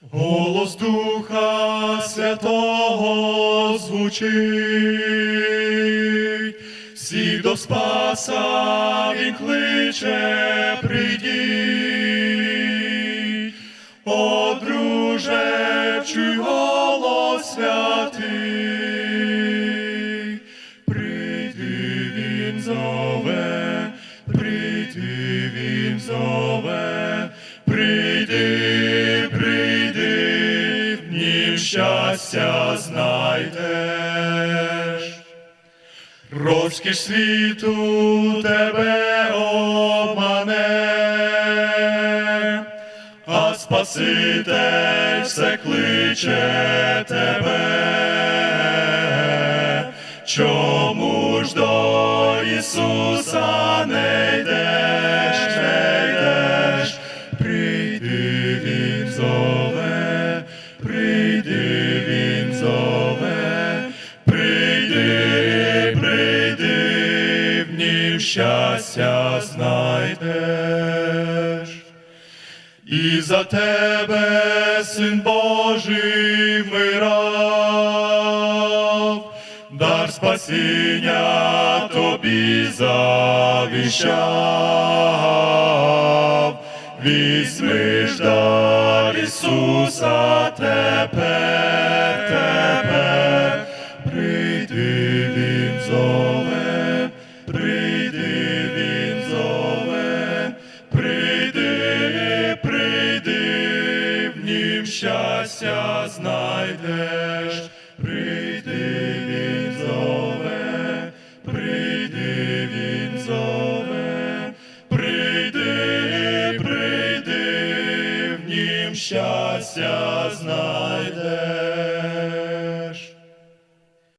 Голос Духа Святого звучить, всіх до Спаса він кличе, прийдіть, О, друже, чуй голос святий, прийди він зове, щастя знайдеш. Розкіш світу тебе обмане, а Спаситель все кличе тебе. Чому ж до Ісуса щастя знайдеш. І за тебе, син Божий, вмирав, дар спасіння тобі завіщав, візьми ж дар Ісуса тепер, щастя знайдеш, прийди він зове, прийди він зове, прийди, прийди, в нім щастя знайдеш.